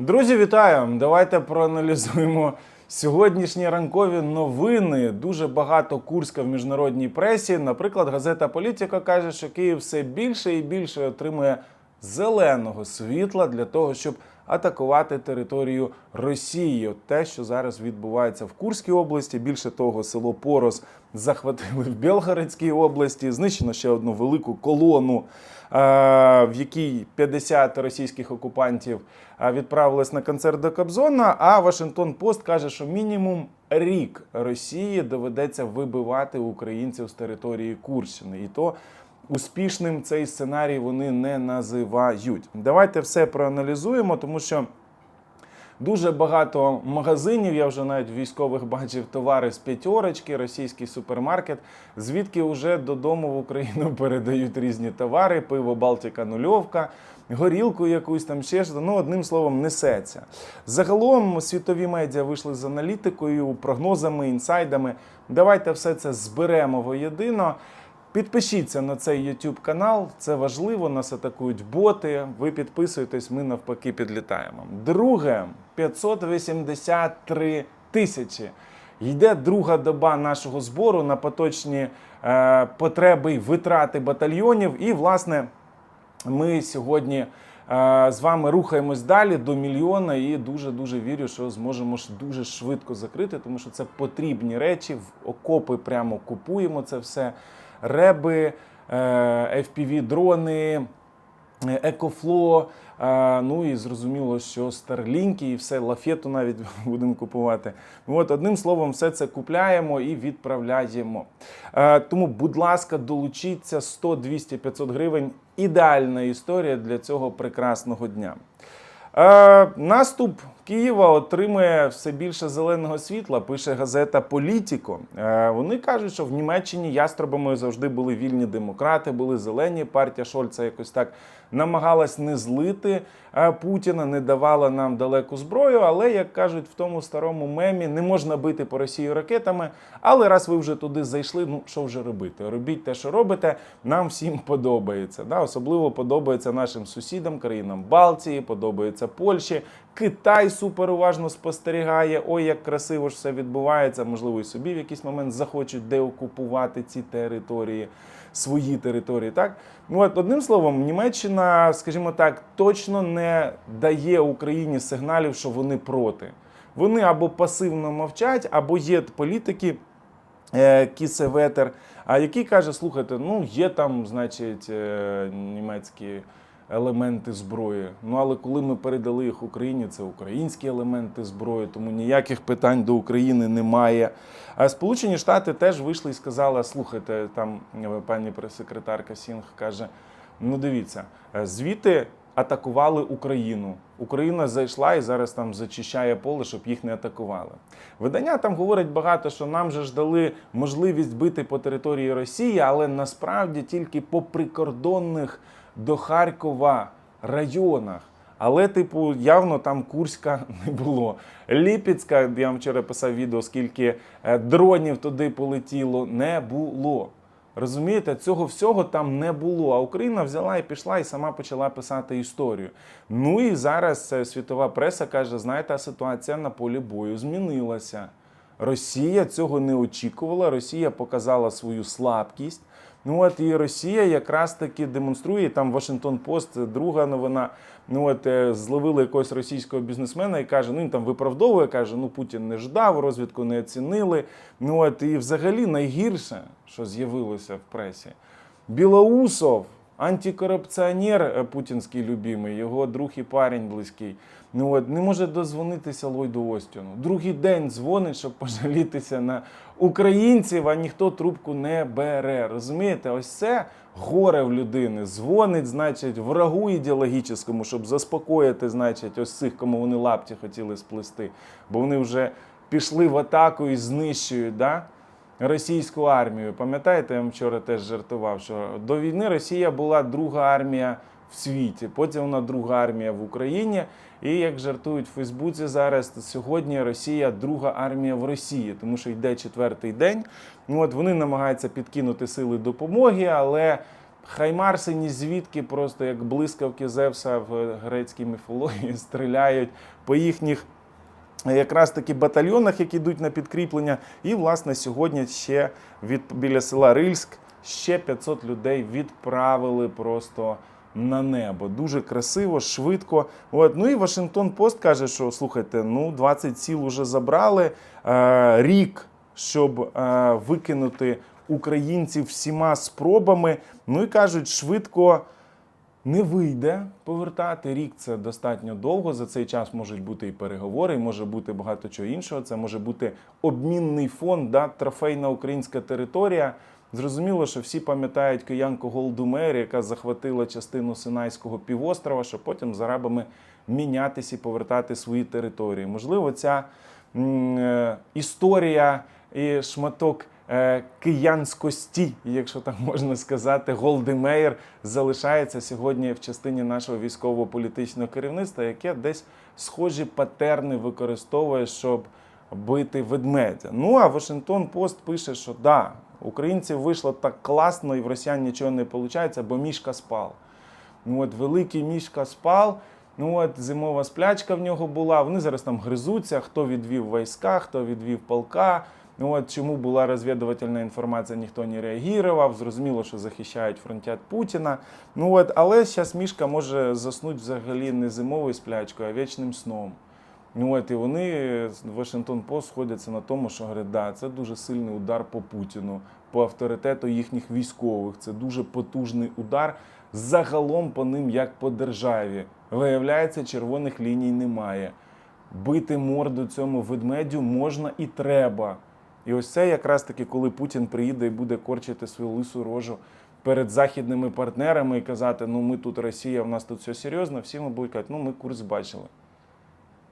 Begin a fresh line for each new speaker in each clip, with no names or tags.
Друзі, вітаю! Давайте проаналізуємо сьогоднішні ранкові новини. Дуже багато курська в міжнародній пресі. Наприклад, газета Політика каже, що Київ все більше і більше отримує зеленого світла для того, щоб атакувати територію Росії. От те, що зараз відбувається в Курській області. Більше того, село Порос захватили в Білгородській області. Знищено ще одну велику колону, е, в якій 50 російських окупантів е, відправились на концерт до Кобзона. А Вашингтон Пост каже, що мінімум рік Росії доведеться вибивати українців з території Курщини. І то успішним цей сценарій вони не називають. Давайте все проаналізуємо, тому що. Дуже багато магазинів. Я вже навіть військових бачив товари з п'ятерочки, російський супермаркет, звідки вже додому в Україну передають різні товари, пиво Балтика нульовка, горілку якусь там ще ж. Ну, одним словом, несеться. Загалом світові медіа вийшли з аналітикою, прогнозами, інсайдами. Давайте все це зберемо воєдино. Підпишіться на цей YouTube канал, це важливо. Нас атакують боти. Ви підписуєтесь, ми навпаки підлітаємо. Друге 583 тисячі. Йде друга доба нашого збору на поточні е, потреби й витрати батальйонів. І, власне, ми сьогодні е, з вами рухаємось далі до мільйона і дуже дуже вірю, що зможемо дуже швидко закрити, тому що це потрібні речі. В окопи прямо купуємо це все. Реби, е, FPV дрони. Екофло, е, ну і зрозуміло, що Старлінки і все, лафету навіть будемо купувати. От одним словом, все це купляємо і відправляємо. Е, Тому, будь ласка, долучіться 100, 200, 500 гривень. Ідеальна історія для цього прекрасного дня. Наступ Києва отримує все більше зеленого світла, пише газета Політіко. Е, вони кажуть, що в Німеччині ястребами завжди були вільні демократи, були зелені. Партія Шольца якось так намагалась не злити е, Путіна, не давала нам далеку зброю. Але як кажуть в тому старому мемі, не можна бити по Росії ракетами. Але раз ви вже туди зайшли, ну що вже робити? Робіть те, що робите. Нам всім подобається. Да? Особливо подобається нашим сусідам, країнам Балтії, подобається Польщі. Китай супер уважно спостерігає. Ой, як красиво ж все відбувається. Можливо, і собі в якийсь момент захочуть деокупувати ці території, свої території. Так, ну от одним словом, Німеччина, скажімо так, точно не дає Україні сигналів, що вони проти. Вони або пасивно мовчать, або є політики. е, Кісеветер, а який каже: слухайте, ну є там, значить, е, німецькі елементи зброї. Ну але коли ми передали їх Україні, це українські елементи зброї, тому ніяких питань до України немає. А Сполучені Штати теж вийшли і сказали: слухайте, там е, пані прес-секретарка Сінг каже: ну дивіться, е, звідти атакували Україну. Україна зайшла і зараз там зачищає поле, щоб їх не атакували. Видання там говорять багато, що нам же ж дали можливість бити по території Росії, але насправді тільки по прикордонних до Харкова районах. Але, типу, явно там Курська не було. Ліпецька, я вам вчора писав відео, скільки е, дронів туди полетіло, не було. Розумієте, цього всього там не було. А Україна взяла і пішла і сама почала писати історію. Ну і зараз е, світова преса каже: знаєте, ситуація на полі бою змінилася. Росія цього не очікувала. Росія показала свою слабкість. Ну от і Росія якраз таки демонструє там Вашингтон Пост, друга новина. Ну от е, зловили якогось російського бізнесмена і каже: ну він там виправдовує, каже: ну Путін не ждав, розвідку не оцінили. Ну от і взагалі найгірше, що з'явилося в пресі, Білоусов. Антикорупціонер е, путінський любимий, його друг і парень близький. Ну от не може дозвонитися Ллойду Остіну. Другий день дзвонить, щоб пожалітися на українців, а ніхто трубку не бере. Розумієте, ось це горе в людини. Дзвонить, значить, врагу ідеологічному, щоб заспокоїти, значить, ось цих, кому вони лапті хотіли сплести. Бо вони вже пішли в атаку і знищують. Да? Російську армію. Пам'ятаєте, я вам вчора теж жартував, що до війни Росія була друга армія в світі, потім вона друга армія в Україні. І як жартують в Фейсбуці зараз, то сьогодні Росія друга армія в Росії, тому що йде четвертий день. Ну от вони намагаються підкинути сили допомоги, але Хаймарси ні звідки, просто як блискавки Зевса в грецькій міфології стріляють по їхніх якраз таки батальйонах, які йдуть на підкріплення. І, власне, сьогодні ще від біля села Рильськ ще 500 людей відправили просто на небо. Дуже красиво, швидко. От. Ну і Вашингтон Пост каже, що слухайте, ну 20 сіл уже забрали. Е, рік, щоб е, викинути українців всіма спробами. Ну і кажуть, швидко не вийде повертати рік. Це достатньо довго. За цей час можуть бути і переговори, і може бути багато чого іншого. Це може бути обмінний фонд, да, трофейна українська територія. Зрозуміло, що всі пам'ятають киянку Голду Меєр, яка захватила частину Синайського півострова, щоб потім з арабами мінятися і повертати свої території. Можливо, ця м, е, історія і шматок киянськості, якщо так можна сказати, Голди Меєр залишається сьогодні в частині нашого військово-політичного керівництва, яке десь схожі патерни використовує, щоб бити ведмедя. Ну а Вашингтон Пост пише, що да, українців вийшло так класно, і в росіян нічого не виходить, бо мішка спав. Ну от великий мішка спав. Ну от зимова сплячка в нього була. Вони зараз там гризуться, хто відвів війська, хто відвів полка. Ну от чому була розвідувальна інформація, ніхто не реагував. Зрозуміло, що захищають фронтят Путіна. Ну от, але зараз мішка може заснути взагалі не зимовою сплячкою, а вічним сном. Ну от і вони Вашингтон Пост сходяться на тому, що говорять, да, це дуже сильний удар по Путіну, по авторитету їхніх військових. Це дуже потужний удар загалом по ним, як по державі. Виявляється, червоних ліній немає. Бити морду цьому ведмедю можна і треба. І ось це якраз таки, коли Путін приїде і буде корчити свою лису рожу перед західними партнерами і казати, ну ми тут Росія, в нас тут все серйозно, всі ми будуть казати, ну ми курс бачили.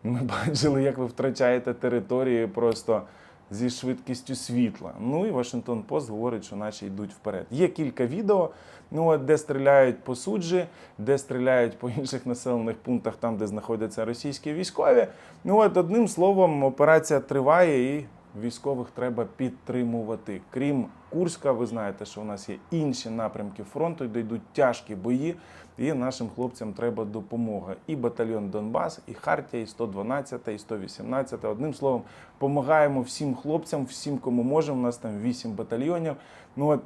Ми бачили, як ви втрачаєте території просто зі швидкістю світла. Ну і Вашингтон Пост говорить, що наші йдуть вперед. Є кілька відео, ну, де стріляють по суджі, де стріляють по інших населених пунктах, там, де знаходяться російські військові. Ну от одним словом, операція триває і військових треба підтримувати. Крім Курська, ви знаєте, що у нас є інші напрямки фронту, де йдуть тяжкі бої, і нашим хлопцям треба допомога. І батальйон Донбас, і Хартія, і 112, і 118. Одним словом, допомагаємо всім хлопцям, всім, кому можемо. У нас там 8 батальйонів. Ну от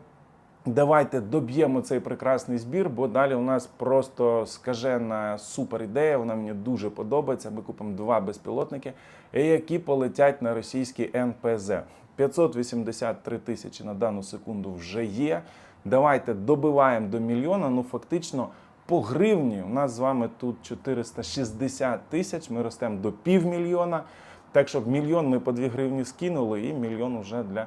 Давайте доб'ємо цей прекрасний збір, бо далі у нас просто скажена супер ідея. Вона мені дуже подобається. Ми купимо два безпілотники, які полетять на російський НПЗ. 583 тисячі на дану секунду вже є. Давайте добиваємо до мільйона. Ну фактично по гривні. У нас з вами тут 460 тисяч. Ми ростемо до півмільйона. Так що мільйон ми по 2 гривні скинули, і мільйон вже для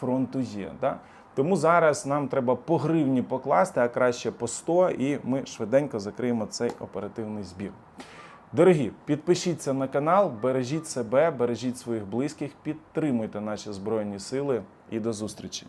фронту є. Да? Тому зараз нам треба по гривні покласти, а краще по 100, і ми швиденько закриємо цей оперативний збір. Дорогі, підпишіться на канал, бережіть себе, бережіть своїх близьких, підтримуйте наші збройні сили і до зустрічі.